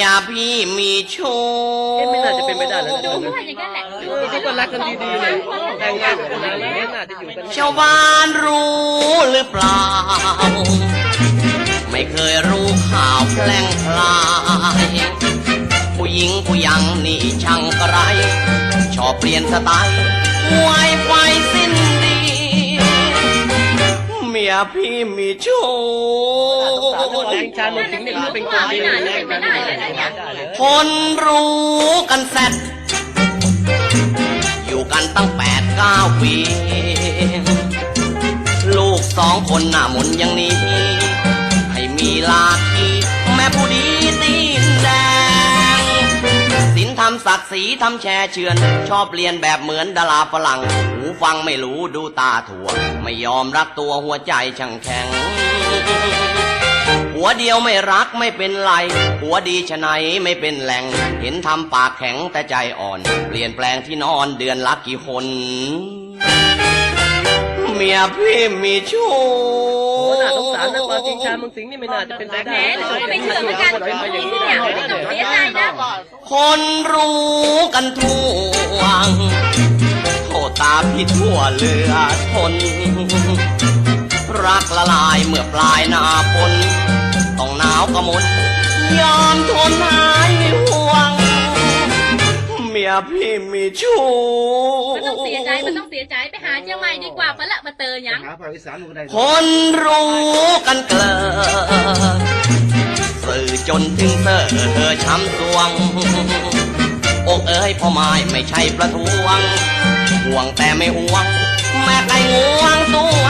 มียพี่มีชู้เอ๊ะไม่น่าจะเป็นไปได้แล้วนะดูด้วยอย่างนั้นแหละเออที่ก็รักกันดีๆเลยแต่งงานกันนานแล้วน่าจะอยู่กันชาวบ้านรู้หรือเปล่า ไม่เคยรู้ข่าวแพล่งพลายผู้หญิงผู้ยังนี่ช่างกระไร ชอบเปลี่ยนสไตล์ไวไฟสิ้นดีเมียพี่มีชู้แรงชาญมันถึงนี่มันเป็นคนดีเลย คนรู้กันแซดอยู่กันตั้งแปดเก้าปีลูกสองคนหน้ามนอย่างนี้ ให้มีลาคีแม่ผู้ดีตีนแดงสินทำศักดิ์ศรีทำแชร์เชือน ชอบเรียนแบบเหมือนดาราฝรั่ง หูฟังไม่รู้ดูตาถั่ว ไม่ยอมรักตัวหัวใจช่างแข็ง หัวเดียวไม่รักไม่เป็นไร หัวดีชะไหนไม่เป็นแหล่งเห็นทำปากแข็งแต่ใจอ่อน เปลี่ยนแปลงที่นอนเดือนละกี่คนเมียพี่มีชู้โอ้น่าสงสารนะความจริงชาญมันสิงนี่ไม่น่าจะเป็นไปแหมได้หนูก็ไม่เชื่อเหมือนกันนี่เนี่ยไม่ต้องเสียใจนะคนรู้กันทั่วโทษตาพี่ทั่วเหลือทนรักละลายเมื่อปลายหนาฝน ต้องหนาวกระมนยอมทนหายห่วง เมียพี่มีชู้ไม่ต้องเสียใจไม่ต้องเสียใจไปหาเชียงใหม่ดีกว่าปะละมาเตอยัง หาภาคอีสานก็ได้คนรู้กันเกลอสื่อจนถึงเธอเธอช้ำสวง อกเอ้ยพ่อไม้ไม่ใช่ประท้วง ห่วงแต่ไม่ห่วง แม่ไก่งวงตัวงอน